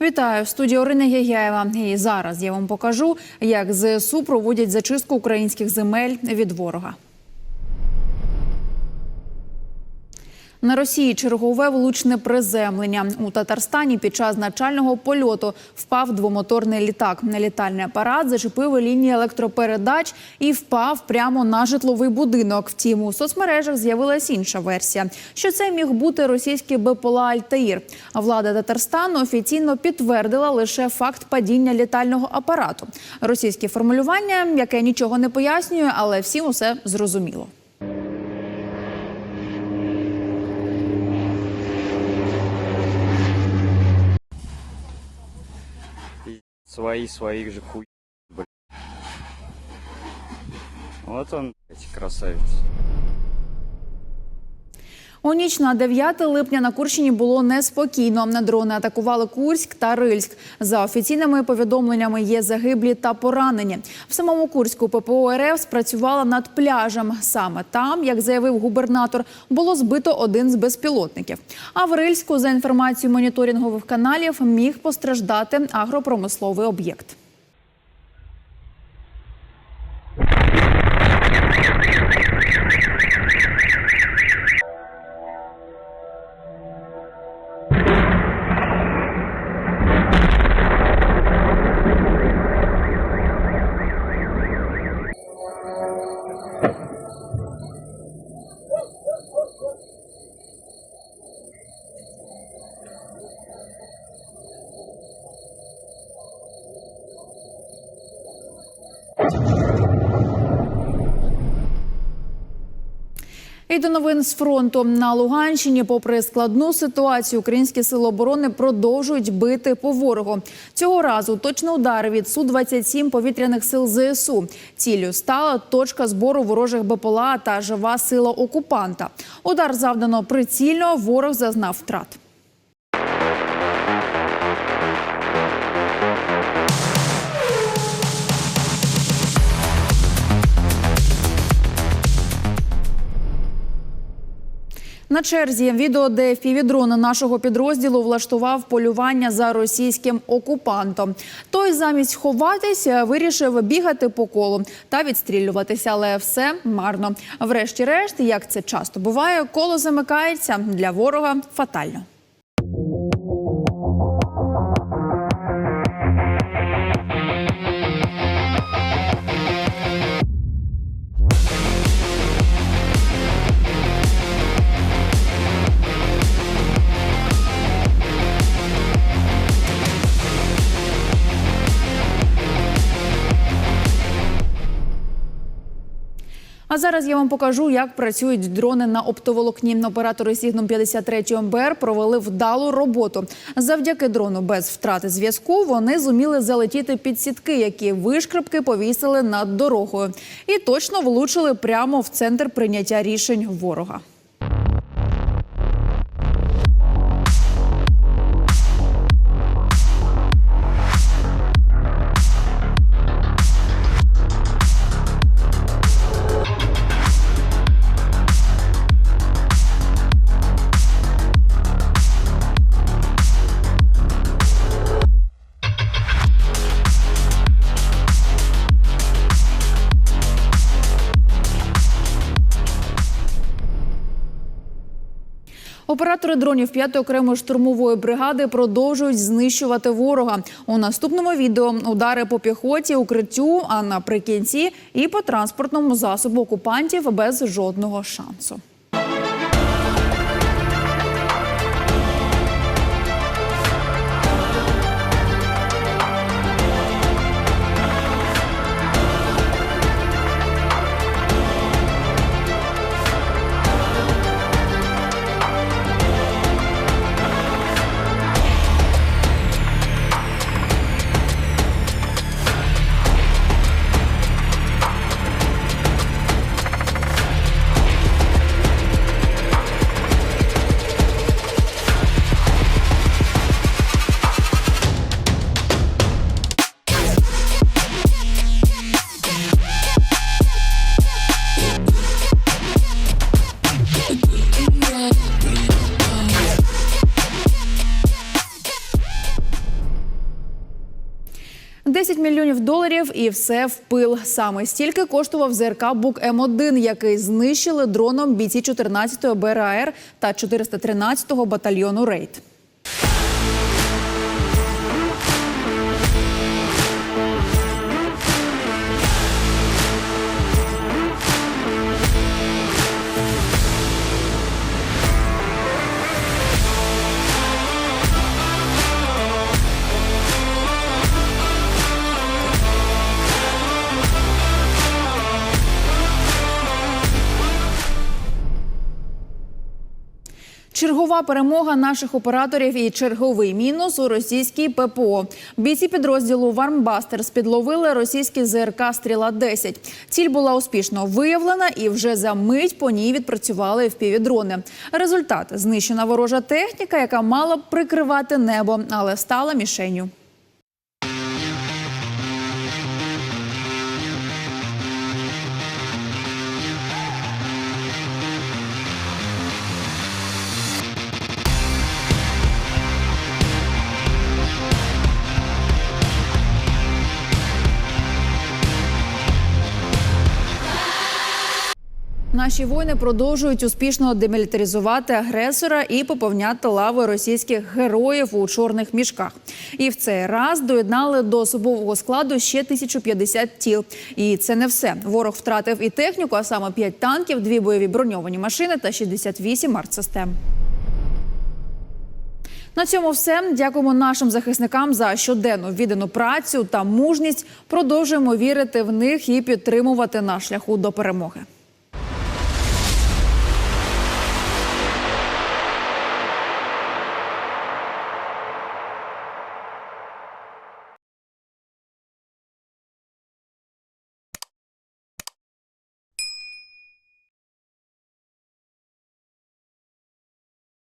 Вітаю в студії Орина Гегяєва. І зараз я вам покажу, як ЗСУ проводять зачистку українських земель від ворога. На Росії чергове влучне приземлення у Татарстані під час начального польоту впав двомоторний літак. Літальний апарат зачепив лінії електропередач і впав прямо на житловий будинок. Втім, у соцмережах з'явилась інша версія, що це міг бути російський БПЛА Альтаїр. А влада Татарстану офіційно підтвердила лише факт падіння літального апарату. Російське формулювання, яке нічого не пояснює, але всім усе зрозуміло. Свои своих же хуй. Вот он, эти красавицы. У ніч на 9 липня на Курщині було неспокійно. На дрони атакували Курськ та Рильськ. За офіційними повідомленнями є загиблі та поранені. В самому Курську ППО РФ спрацювала над пляжем. Саме там, як заявив губернатор, було збито один з безпілотників. А в Рильську, за інформацією моніторингових каналів, міг постраждати агропромисловий об'єкт. І до новин з фронту на Луганщині, попри складну ситуацію, українські сили оборони продовжують бити по ворогу. Цього разу точно удари від су 27 повітряних сил ЗСУ. Цілю стала точка збору ворожих БПЛА та жива сила окупанта. Удар завдано прицільно. Ворог зазнав втрат. На черзі відео, де фівідрон нашого підрозділу влаштував полювання за російським окупантом. Той замість ховатися вирішив бігати по колу та відстрілюватися, але все марно. Врешті-решт, як це часто буває, коло замикається для ворога фатально. А зараз я вам покажу, як працюють дрони на оптоволокні. Оператори Сігном 53 МБР провели вдалу роботу. Завдяки дрону без втрати зв'язку вони зуміли залетіти під сітки, які вишкрипки повісили над дорогою, і точно влучили прямо в центр прийняття рішень ворога. Оператори дронів 5-ї окремої штурмової бригади продовжують знищувати ворога. У наступному відео удари по піхоті, укриттю, а наприкінці і по транспортному засобу окупантів без жодного шансу. Мільйонів доларів і все в пил. Саме стільки коштував ЗРК Бук М1, який знищили дроном бійці 14-ї БРАР та 413-го батальйону Рейд. Чергова перемога наших операторів і черговий мінус у російській ППО. Бійці підрозділу Вармбастерс підловили російський ЗРК Стріла 10 Ціль була успішно виявлена, і вже за мить по ній відпрацювали впівдрони. Результат знищена ворожа техніка, яка мала б прикривати небо, але стала мішенню. Наші воїни продовжують успішно демілітаризувати агресора і поповняти лави російських героїв у чорних мішках. І в цей раз доєднали до особового складу ще 1050 тіл. І це не все. Ворог втратив і техніку, а саме 5 танків, дві бойові броньовані машини та 68 артсистем. На цьому все. Дякуємо нашим захисникам за щоденну віддану працю та мужність. Продовжуємо вірити в них і підтримувати на шляху до перемоги.